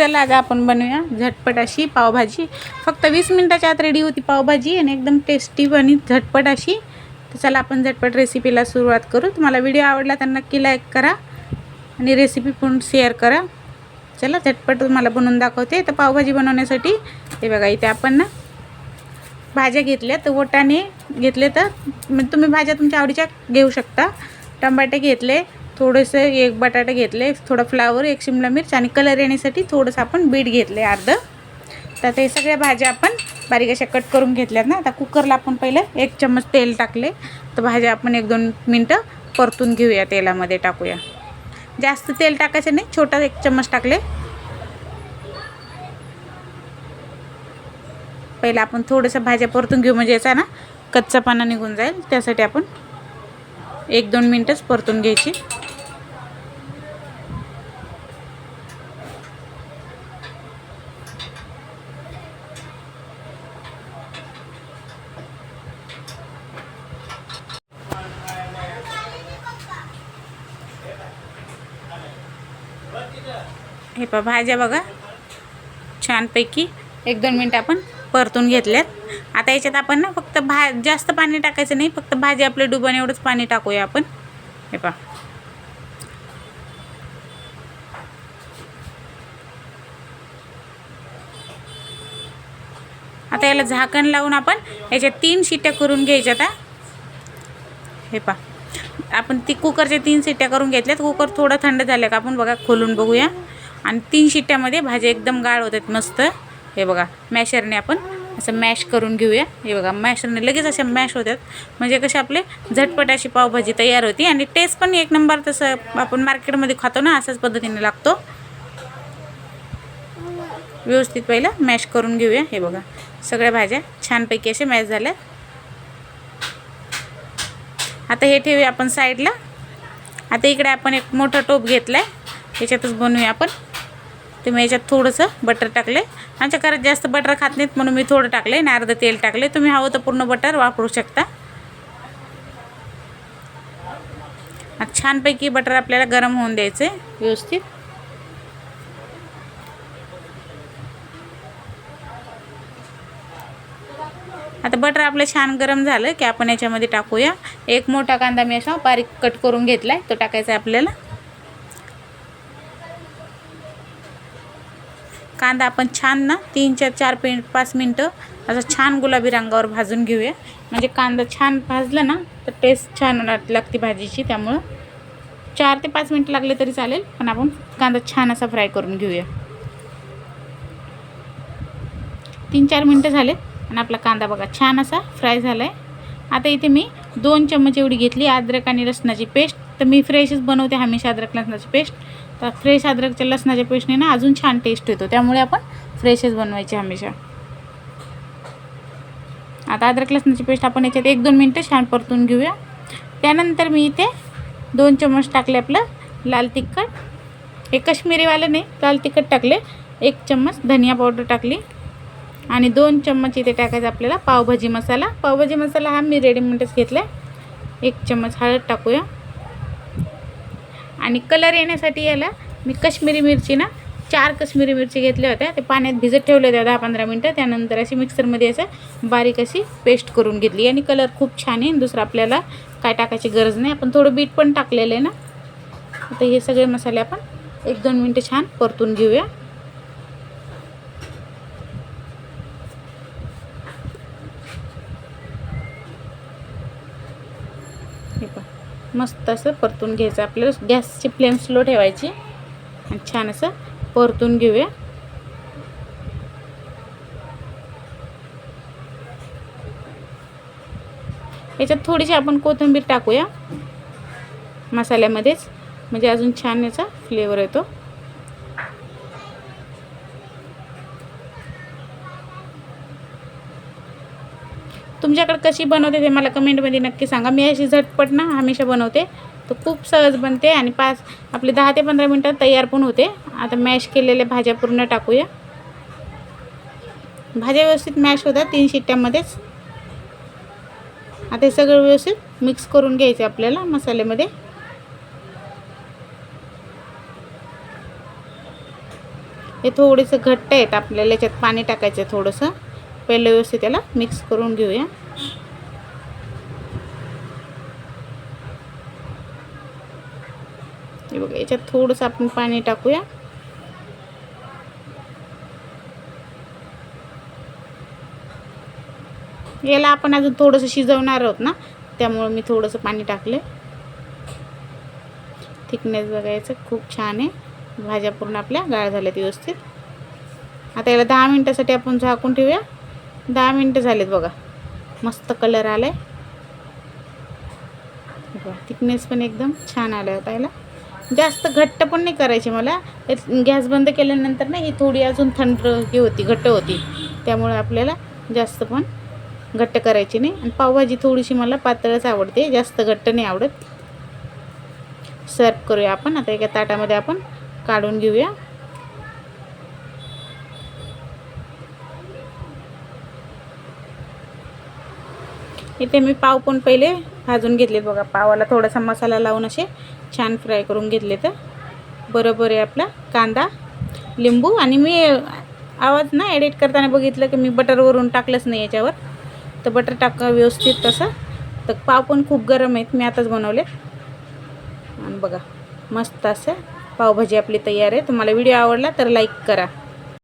चला आज आपण बनवूया झटपट अशी पावभाजी. फक्त वीस मिनटाच्या आत रेडी होती पावभाजी आणि एकदम टेस्टी आणि झटपट अशी. तर चला आपण झटपट रेसिपीला सुरुवात करू. तुम्हाला व्हिडिओ आवडला तर नक्की लाईक करा आणि रेसिपी पण शेअर करा. चला झटपट तुम्हाला बनवून दाखवते. तर पावभाजी बनवण्यासाठी हे बघा इथे आपण ना भाज्या घेतल्या. तर वोटाने घेतले तर म्हणजे तुम्ही भाज्या तुमच्या आवडीच्या घेऊ शकता. टमाटे घेतले थोडंसं एक बटाटे घेतले थोडं फ्लावर एक शिमला मिर्च आणि कलर येण्यासाठी थोडंसं आपण बीट घेतले अर्ध. तर ते सगळ्या भाज्या आपण बारीक अशा कट करून घेतल्यात ना. आता कुकरला आपण पहिलं एक चम्मच तेल टाकले. तर भाज्या आपण एक दोन मिनटं परतून घेऊया तेलामध्ये टाकूया. जास्त तेल टाकायचं नाही छोटा एक चम्मच टाकले. पहिलं आपण थोडंसं भाज्या परतून घेऊ म्हणजे याचा ना कच्चा पाना निघून जाईल. त्यासाठी आपण एक दोन मिनटंच परतून घ्यायची. हे पहा भाज्या बघा. छानपैकी एक दोन मिनटं आपण परतून घेतल्यात. आता याच्यात आपण ना फक्त भा जास्त पाणी टाकायचं नाही फक्त भाजी आपलं डुबाने एवढंच पाणी टाकूया आपण. हे पहा. आता याला झाकण लावून आपण याच्या तीन शिट्ट्या करून घ्यायच्या आता हे पहा. आपण ती कुकरच्या तीन शिट्ट्या करून घेतल्यात. कुकर थोडं थंड झालं का आपण बघा खोलून बघूया. आणि तीन शिट्ट्यामध्ये भाज्या एकदम गाळ होतात मस्त. हे बघा मॅशरने आपण असं मॅश करून घेऊया. हे बघा मॅशरने लगेच अशा मॅश होतात. म्हणजे कसे आपले झटपट अशी पावभाजी तयार होती. आणि टेस्ट पण एक नंबर तसं आपण मार्केटमध्ये खातो ना अशाच पद्धतीने लागतो. व्यवस्थित पहिलं मॅश करून घेऊया. हे बघा सगळ्या भाज्या छानपैकी असे मॅश झाल्या. आता हे ठेवूया आपण साईडला. आता इकडे आपण एक मोठा टोप घेतला आहे त्याच्यातच बनवूया आपण. तुम्ही याच्यात थोडंसं बटर टाकले आमच्या घरात जास्त बटर खात नाहीत म्हणून मी थोडं टाकले आणि अर्धं तेल टाकले तुम्ही हवं तर पूर्ण बटर वापरू शकता. छानपैकी बटर आपल्याला गरम होऊन द्यायचं आहे व्यवस्थित. आता बटर आपलं छान गरम झालं की आपण याच्यामध्ये टाकूया. एक मोठा कांदा मी असा बारीक कट करून घेतला आहे तो टाकायचा आहे आपल्याला. कांदा आपण छान ना तीन चार चार मिनिट पाच मिनटं असं छान गुलाबी रंगावर भाजून घेऊया. म्हणजे कांदा छान भाजला ना तर टेस्ट छान लागते भाजीची. त्यामुळं चार ते पाच मिनटं लागले तरी चालेल पण आपण कांदा छान असा फ्राय करून घेऊया. तीन चार मिनटं झाले. आणि आपला कांदा बघा छान असा फ्राय झाला आहे आता इथे मी दोन चम्मच एवढी घेतली अद्रक आणि लसणाची पेस्ट. तर मी फ्रेशच बनवते हमेशा अद्रक लसणाची पेस्ट. तर फ्रेश अद्रकच्या लसणाच्या पेस्टने ना अजून छान टेस्ट येतो. त्यामुळे आपण फ्रेशच बनवायची हमेशा. आता अद्रक लसणाची पेस्ट आपण याच्यात एक दोन मिनटं छान परतून घेऊया. त्यानंतर मी इथे दोन चम्मच टाकले आपलं लाल तिखट. हे काश्मीरीवालं नाही लाल तिखट टाकले. एक चम्मच धनिया पावडर टाकली. आणि दोन चम्मच इथे टाकायचा आपल्याला पावभाजी मसाला. पावभाजी मसाला हा मी रेडीमेडच घेतला आहे एक चम्मच हळद टाकूया. आणि कलर येण्यासाठी याला मी कश्मीरी मिरची ना चार कश्मीरी मिरची घेतल्या होत्या. ते पाण्यात भिजत ठेवल्या होत्या दहा पंधरा मिनटं. त्यानंतर अशी मिक्सरमध्ये असं बारीक अशी पेस्ट करून घेतली. आणि कलर खूप छान आहे. दुसरं आपल्याला काय टाकायची गरज नाही. आपण थोडं बीट पण टाकलेलं आहे ना. आता हे सगळे मसाले आपण एक दोन मिनटं छान परतून घेऊया हे पहा मस्त असं परतून घ्यायचं. आपल्याला गॅसची फ्लेम स्लो ठेवायची. आणि छान असं परतून घेऊया. याच्यात थोडीशी आपण कोथिंबीर टाकूया. मसाल्यामध्येच. म्हणजे अजून छान याचा फ्लेवर येतो. तुमच्याकडे कशी बनवते ते मला कमेंटमध्ये नक्की सांगा. मी अशी झटपट ना हमेशा बनवते. तर खूप सहज बनते आणि पाच आपले दहा ते पंधरा मिनटात तयार पण होते. आता मॅश केलेल्या भाज्या पूर्ण टाकूया. भाज्या व्यवस्थित मॅश होतात तीन शिट्ट्यामध्येच. आता हे सगळं व्यवस्थित मिक्स करून घ्यायचं आपल्याला मसाल्यामध्ये. हे थोडेसं घट्ट आहेत आपल्याला याच्यात पाणी टाकायचं थोडंसं. पहिलं व्यवस्थित त्याला मिक्स करून घेऊया. हे बघा याच्यात थोडंसं आपण पाणी टाकूया. याला आपण अजून थोडंसं शिजवणार आहोत ना त्यामुळं मी थोडंसं पाणी टाकले थिकनेस बघायचं खूप छान आहे. भाज्या पूर्ण आपल्या गाळ झाल्यात व्यवस्थित. आता याला दहा मिनटासाठी आपण झाकून ठेवूया. दहा मिनटं झालेत बघा. मस्त कलर आला आहे थिकनेस पण एकदम छान आला होता याला. जास्त घट्ट पण नाही करायची मला. गॅस बंद केल्यानंतर ना ही थोडी अजून थंड ही होती घट्ट होती. त्यामुळे आपल्याला जास्त पण घट्ट करायची नाही. आणि पावभाजी थोडीशी मला पातळच आवडते जास्त घट्ट नाही आवडत. सर्व करूया आपण. आता एका ताटामध्ये आपण काढून घेऊया. इथे मी पाव पण पहिले भाजून घेतले बघा. पावाला थोडासा मसाला लावून असे छान फ्राय करून घेतले तर बरोबर आहे आपला कांदा लिंबू आणि मी आवाज ना एडिट करताना बघितलं की मी बटरवरून टाकलंच नाही याच्यावर. तर बटर टाका व्यवस्थित तसं. तर पाव पण खूप गरम आहेत मी आताच बनवले आणि बघा मस्त असं पावभाजी आपली तयार आहे. तुम्हाला व्हिडिओ आवडला तर लाईक करा.